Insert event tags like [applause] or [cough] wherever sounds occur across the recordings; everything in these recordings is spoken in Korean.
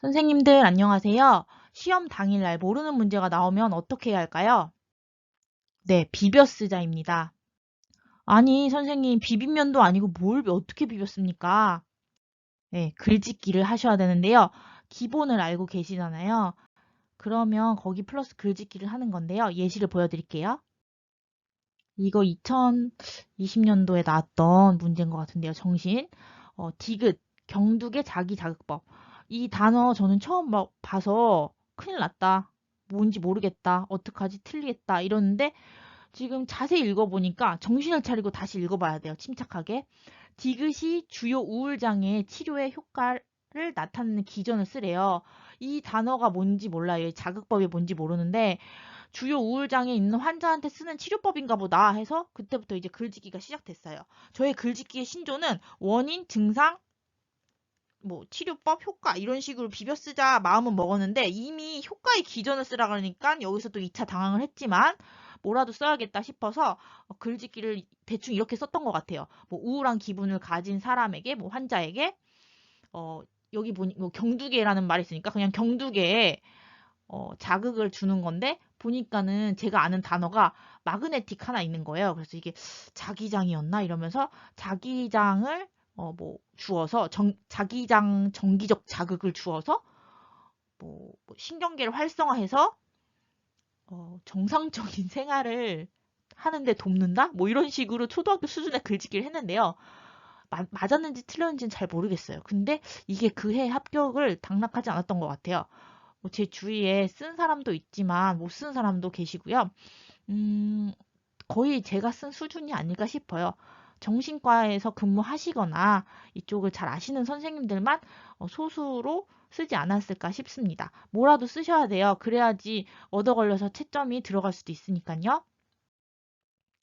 선생님들 안녕하세요. 시험 당일날 모르는 문제가 나오면 어떻게 해야 할까요? 네, 비벼 쓰자입니다. 아니, 선생님, 비빔면도 아니고 뭘 어떻게 비볐습니까? 네, 글짓기를 하셔야 되는데요. 기본을 알고 계시잖아요. 그러면 거기 플러스 글짓기를 하는 건데요. 예시를 보여드릴게요. 이거 2020년도에 나왔던 문제인 것 같은데요. 정신. 어, 디귿, 경둑의 자기 자극법. 이 단어 저는 처음 봐- 봐서 큰일 났다. 뭔지 모르겠다. 어떡하지? 틀리겠다. 이러는데 지금 자세히 읽어보니까 정신을 차리고 다시 읽어봐야 돼요. 침착하게. 디귿이 주요 우울장애 치료의 효과를 나타내는 기전을 쓰래요. 이 단어가 뭔지 몰라요. 이 자극법이 뭔지 모르는데 주요 우울장애 있는 환자한테 쓰는 치료법인가 보다 해서 그때부터 이제 글짓기가 시작됐어요. 저의 글짓기의 신조는 원인, 증상, 뭐 치료법, 효과 이런 식으로 비벼 쓰자 마음은 먹었는데 이미 효과의 기전을 쓰라 그러니까 여기서 또 2차 당황을 했지만 뭐라도 써야겠다 싶어서 어, 글짓기를 대충 이렇게 썼던 것 같아요. 뭐 우울한 기분을 가진 사람에게, 뭐 환자에게 어 여기 보니 뭐 경두개라는 말이 있으니까 그냥 경두개에 어, 자극을 주는 건데 보니까는 제가 아는 단어가 마그네틱 하나 있는 거예요. 그래서 이게 자기장이었나 이러면서 자기장을 어, 뭐 주어서 정, 자기장 정기적 자극을 주어서 뭐, 뭐 신경계를 활성화해서 어, 정상적인 [laughs] 생활을 하는데 돕는다? 뭐 이런 식으로 초등학교 수준의 글짓기를 했는데요. 마- 맞았는지 틀렸는지는 잘 모르겠어요. 근데 이게 그해 합격을 당락하지 않았던 것 같아요. 뭐 제 주위에 쓴 사람도 있지만 못 쓴 사람도 계시고요. 음, 거의 제가 쓴 수준이 아닐까 싶어요. 정신과에서 근무하시거나 이쪽을 잘 아시는 선생님들만 어, 소수로 쓰지 않았을까 싶습니다. 뭐라도 쓰셔야 돼요. 그래야지 얻어 걸려서 채점이 들어갈 수도 있으니까요.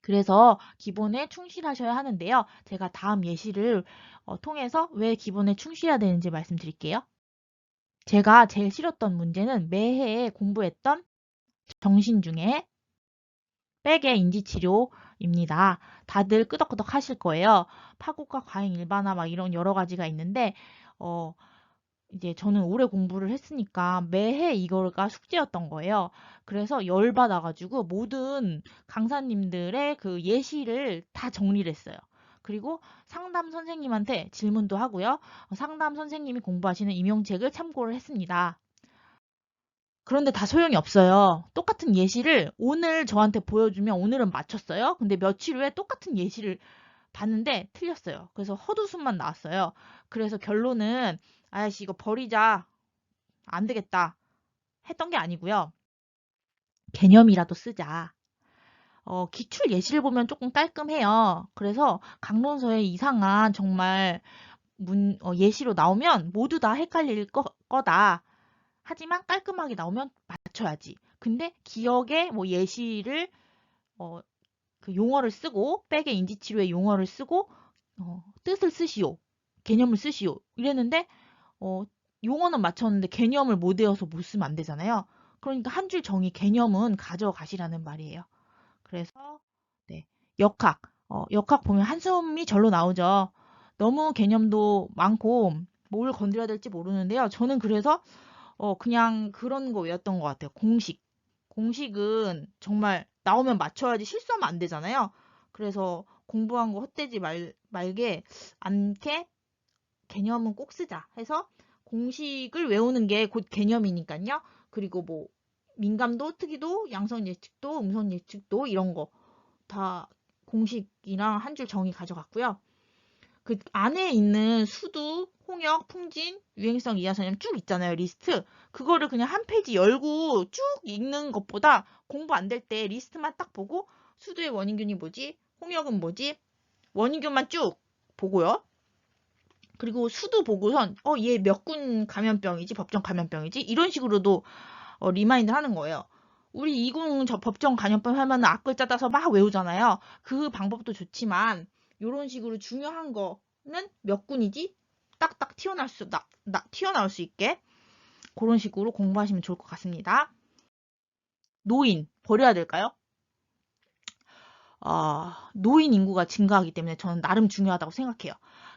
그래서 기본에 충실하셔야 하는데요. 제가 다음 예시를 어, 통해서 왜 기본에 충실해야 되는지 말씀드릴게요. 제가 제일 싫었던 문제는 매해 공부했던 정신 중에 백의 인지치료 입니다. 다들 끄덕끄덕 하실 거예요. 파국과 과잉 일반화 막 이런 여러 가지가 있는데 어 이제 저는 오래 공부를 했으니까 매해 이거가 숙제였던 거예요. 그래서 열받아가지고 모든 강사님들의 그 예시를 다 정리를 했어요. 그리고 상담 선생님한테 질문도 하고요. 상담 선생님이 공부하시는 임용책을 참고를 했습니다. 그런데 다 소용이 없어요. 똑같은 예시를 오늘 저한테 보여주면 오늘은 맞췄어요. 근데 며칠 후에 똑같은 예시를 봤는데 틀렸어요. 그래서 헛웃음만 나왔어요. 그래서 결론은 아야씨 이거 버리자. 안 되겠다. 했던 게 아니고요. 개념이라도 쓰자. 어, 기출 예시를 보면 조금 깔끔해요. 그래서 강론서에 이상한 정말 문, 어, 예시로 나오면 모두 다 헷갈릴 거, 거다. 하지만 깔끔하게 나오면 맞춰야지. 근데 기억에 뭐 예시를 어, 그 용어를 쓰고 백의 인지치료의 용어를 쓰고 어, 뜻을 쓰시오. 개념을 쓰시오. 이랬는데 어, 용어는 맞췄는데 개념을 못 외워서 못 쓰면 안 되잖아요. 그러니까 한 줄 정의 개념은 가져가시라는 말이에요. 그래서 네, 역학. 어, 역학 보면 한숨이 절로 나오죠. 너무 개념도 많고 뭘 건드려야 될지 모르는데요. 저는 그래서 어, 그냥 그런 거 외웠던 것 같아요. 공식. 공식은 정말 나오면 맞춰야지 실수하면 안 되잖아요. 그래서 공부한 거 헛되지 말, 말게 않게 개념은 꼭 쓰자 해서 공식을 외우는 게 곧 개념이니까요. 그리고 뭐 민감도, 특이도, 양성 예측도, 음성 예측도 이런 거 다 공식이랑 한 줄 정의 가져갔고요. 그 안에 있는 수두, 홍역, 풍진, 유행성 이하선염 쭉 있잖아요. 리스트. 그거를 그냥 한 페이지 열고 쭉 읽는 것보다 공부 안 될 때 리스트만 딱 보고 수두의 원인균이 뭐지? 홍역은 뭐지? 원인균만 쭉 보고요. 그리고 수두 보고선 어 얘 몇 군 감염병이지? 법정 감염병이지? 이런 식으로도 어, 리마인드 하는 거예요. 우리 20 저 법정 감염병 하면 악글 짜다서 막 외우잖아요. 그 방법도 좋지만 이런 식으로 중요한 거는 몇 군이지? 딱딱 튀어나올 수, 나, 나, 튀어나올 수 있게 그런 식으로 공부하시면 좋을 것 같습니다. 노인 버려야 될까요? 어, 노인 인구가 증가하기 때문에 저는 나름 중요하다고 생각해요.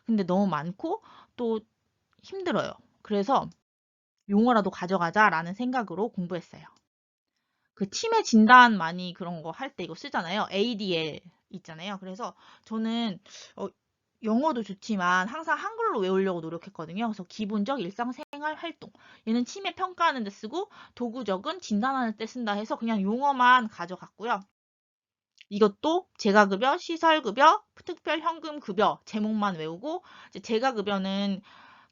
근데 너무 많고 또 힘들어요. 그래서 용어라도 가져가자라는 생각으로 공부했어요. 그 치매 진단 많이 그런 거 할 때 이거 쓰잖아요. ADL 있잖아요. 그래서 저는 어, 영어도 좋지만 항상 한글로 외우려고 노력했거든요. 그래서 기본적 일상생활 활동. 얘는 치매 평가하는 데 쓰고 도구적은 진단하는 때 쓴다 해서 그냥 용어만 가져갔고요. 이것도 재가급여, 시설급여, 특별현금급여 제목만 외우고 재가급여는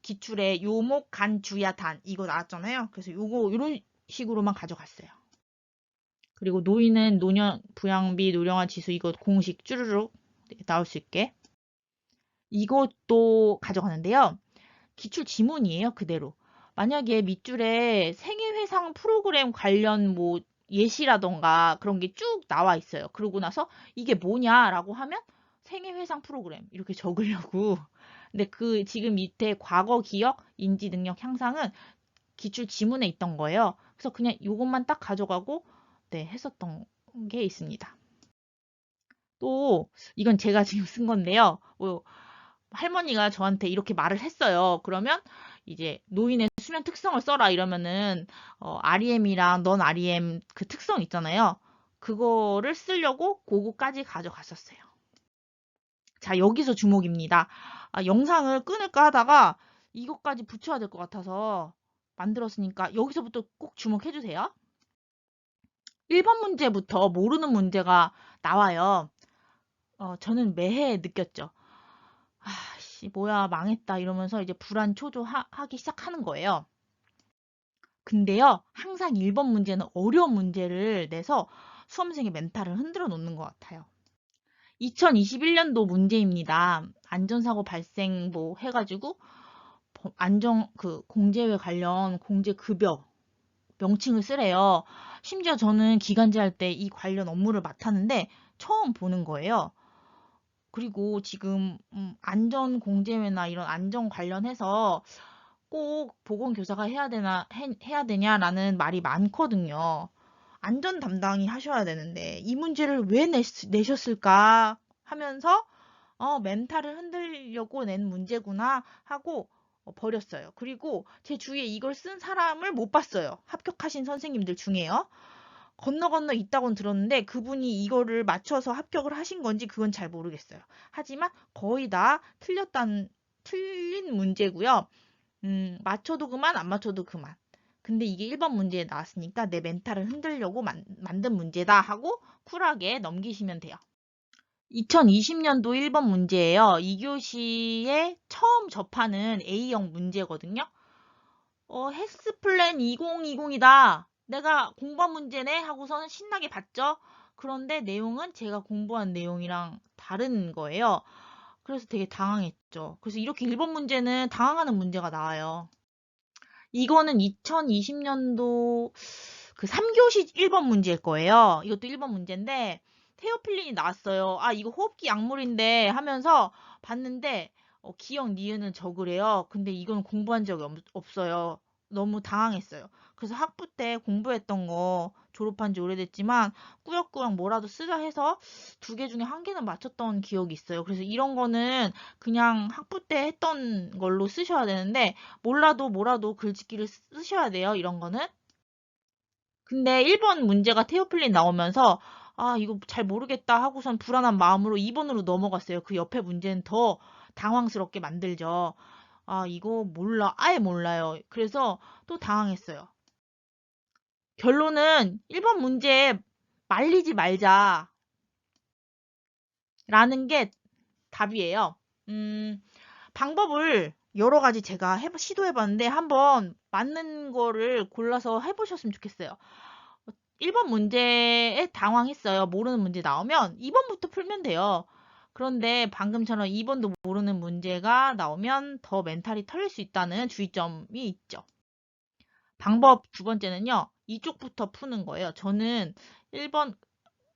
기출에 요목, 간, 주야, 단 이거 나왔잖아요. 그래서 요거 이런 식으로만 가져갔어요. 그리고 노인은 노년 부양비 노령화 지수 이거 공식 쭈르륵 나올 수 있게 이것도 가져가는데요. 기출 지문이에요. 그대로. 만약에 밑줄에 생애회상 프로그램 관련 뭐 예시라던가 그런 게 쭉 나와 있어요. 그러고 나서 이게 뭐냐라고 하면 생애회상 프로그램 이렇게 [laughs] 적으려고. 근데 그 지금 밑에 과거 기억, 인지 능력 향상은 기출 지문에 있던 거예요. 그래서 그냥 이것만 딱 가져가고 네, 했었던 게 있습니다. 또 이건 제가 지금 쓴 건데요. 뭐 할머니가 저한테 이렇게 말을 했어요. 그러면 이제 노인의 수면 특성을 써라 이러면은 어, REM이랑 넌 REM 그 특성 있잖아요. 그거를 쓰려고 그거까지 가져갔었어요. 자 여기서 주목입니다. 아, 영상을 끊을까 하다가 이것까지 붙여야 될 것 같아서 만들었으니까 여기서부터 꼭 주목해주세요. 1번 문제부터 모르는 문제가 나와요. 어, 저는 매해 느꼈죠. 아씨 뭐야 망했다 이러면서 이제 불안 초조하기 시작하는 거예요. 근데요 항상 1번 문제는 어려운 문제를 내서 수험생의 멘탈을 흔들어 놓는 것 같아요. 2021년도 문제입니다. 안전사고 발생 뭐 해가지고 안전 그 공제회 관련 공제급여 명칭을 쓰래요. 심지어 저는 기간제 할 때 이 관련 업무를 맡았는데 처음 보는 거예요. 그리고 지금 음, 안전 공제회나 이런 안전 관련해서 꼭 보건교사가 해야 되나 해, 해야 되냐라는 말이 많거든요. 안전 담당이 하셔야 되는데 이 문제를 왜 내, 내셨을까 하면서 어, 멘탈을 흔들려고 낸 문제구나 하고 어, 버렸어요. 그리고 제 주위에 이걸 쓴 사람을 못 봤어요. 합격하신 선생님들 중에요. 건너 건너 있다고는 들었는데 그분이 이거를 맞춰서 합격을 하신 건지 그건 잘 모르겠어요. 하지만 거의 다 틀렸단 틀린 문제고요. 음, 맞춰도 그만 안 맞춰도 그만. 근데 이게 1번 문제에 나왔으니까 내 멘탈을 흔들려고 만, 만든 문제다 하고 쿨하게 넘기시면 돼요. 2020년도 1번 문제예요. 2교시에 처음 접하는 A형 문제거든요. 어, 헬스 플랜 2020이다. 내가 공부한 문제네 하고서는 신나게 봤죠. 그런데 내용은 제가 공부한 내용이랑 다른 거예요. 그래서 되게 당황했죠. 그래서 이렇게 1번 문제는 당황하는 문제가 나와요. 이거는 2020년도 그 3교시 1번 문제일 거예요. 이것도 1번 문제인데 테오필린이 나왔어요. 아 이거 호흡기 약물인데 하면서 봤는데 어, 기억 니은은 적으래요. 근데 이건 공부한 적이 없, 없어요. 너무 당황했어요. 그래서 학부 때 공부했던 거 졸업한 지 오래됐지만 꾸역꾸역 뭐라도 쓰자 해서 두 개 중에 한 개는 맞췄던 기억이 있어요. 그래서 이런 거는 그냥 학부 때 했던 걸로 쓰셔야 되는데 몰라도 뭐라도 글짓기를 쓰셔야 돼요. 이런 거는. 근데 1번 문제가 테오플린 나오면서 아 이거 잘 모르겠다 하고선 불안한 마음으로 2번으로 넘어갔어요. 그 옆에 문제는 더 당황스럽게 만들죠. 아 이거 몰라 아예 몰라요. 그래서 또 당황했어요. 결론은 1번 문제 말리지 말자. 라는 게 답이에요. 음, 방법을 여러 가지 제가 해, 시도해봤는데 한번 맞는 거를 골라서 해보셨으면 좋겠어요. 1번 문제에 당황했어요. 모르는 문제 나오면 2번부터 풀면 돼요. 그런데 방금처럼 2번도 모르는 문제가 나오면 더 멘탈이 털릴 수 있다는 주의점이 있죠. 방법 두 번째는요. 이쪽부터 푸는 거예요. 저는 1번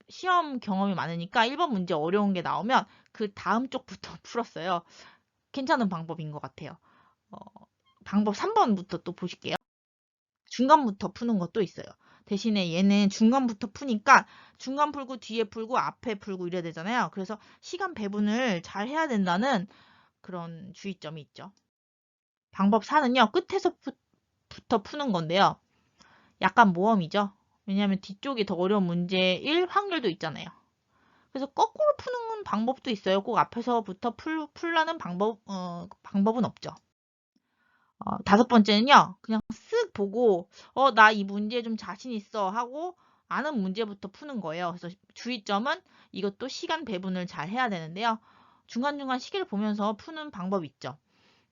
시험 경험이 많으니까 1번 문제 어려운 게 나오면 그 다음 쪽부터 [laughs] 풀었어요. 괜찮은 방법인 것 같아요. 어, 방법 3번부터 또 보실게요. 중간부터 푸는 것도 있어요. 대신에 얘는 중간부터 푸니까 중간 풀고 뒤에 풀고 앞에 풀고 이래야 되잖아요. 그래서 시간 배분을 잘 해야 된다는 그런 주의점이 있죠. 방법 4는요. 끝에서 푸, 문제부터 푸는 건데요. 약간 모험이죠. 왜냐하면 뒤쪽이 더 어려운 문제일 확률도 있잖아요. 그래서 거꾸로 푸는 방법도 있어요. 꼭 앞에서부터 풀, 풀라는 방법, 어, 방법은 없죠. 어, 다섯 번째는요, 그냥 쓱 보고, 어, 나 이 문제에 좀 자신 있어 하고, 아는 문제부터 푸는 거예요. 그래서 주의점은 이것도 시간 배분을 잘 해야 되는데요. 중간중간 시계를 보면서 푸는 방법이 있죠.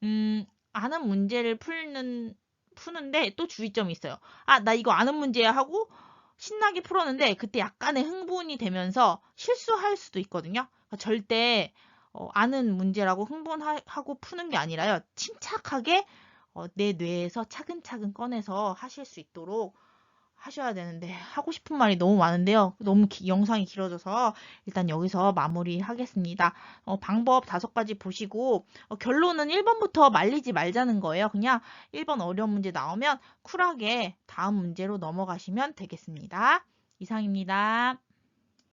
음, 아는 문제를 풀는, 푸는데 또 주의점이 있어요. 아, 나 이거 아는 문제야 하고 신나게 풀었는데 그때 약간의 흥분이 되면서 실수할 수도 있거든요. 그러니까 절대 어, 아는 문제라고 흥분하고 푸는 게 아니라요. 침착하게 어, 내 뇌에서 차근차근 꺼내서 하실 수 있도록 하셔야 되는데 하고 싶은 말이 너무 많은데요. 너무 기- 영상이 길어져서 일단 여기서 마무리하겠습니다. 어, 방법 다섯 가지 보시고 어, 결론은 1번부터 말리지 말자는 거예요. 그냥 1번 어려운 문제 나오면 쿨하게 다음 문제로 넘어가시면 되겠습니다. 이상입니다.